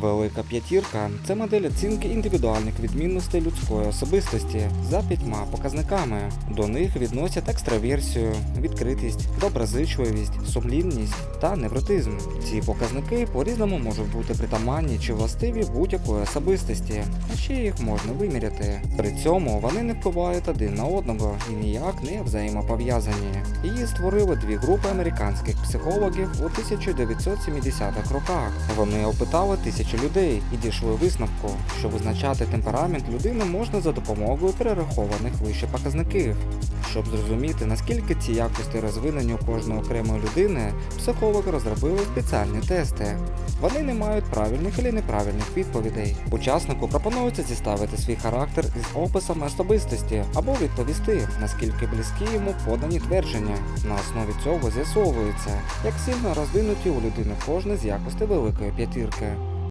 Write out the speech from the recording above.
Велика п'ятірка це модель оцінки індивідуальних відмінностей людської особистості за п'ятьма показниками. До них відносять екстраверсію, відкритість, доброзичливість, сумлінність та невротизм. Ці показники по-різному можуть бути притаманні чи властиві будь-якої особистості, а ще їх можна виміряти. При цьому вони не впливають один на одного і ніяк не взаємопов'язані. Її створили дві групи американських психологів у 1970-х роках. Вони опитали тисячі людей і дійшли висновку, що визначати темперамент людини можна за допомогою перерахованих вище показників. Щоб зрозуміти, наскільки ці якості розвинені у кожної окремої людини, психологи розробили спеціальні тести. Вони не мають правильних чи неправильних відповідей. Учаснику пропонується зіставити свій характер із описами особистості або відповісти, наскільки близькі йому подані твердження. На основі цього з'ясовується, як сильно розвинуті у людини кожна з якостей великої п'ятірки.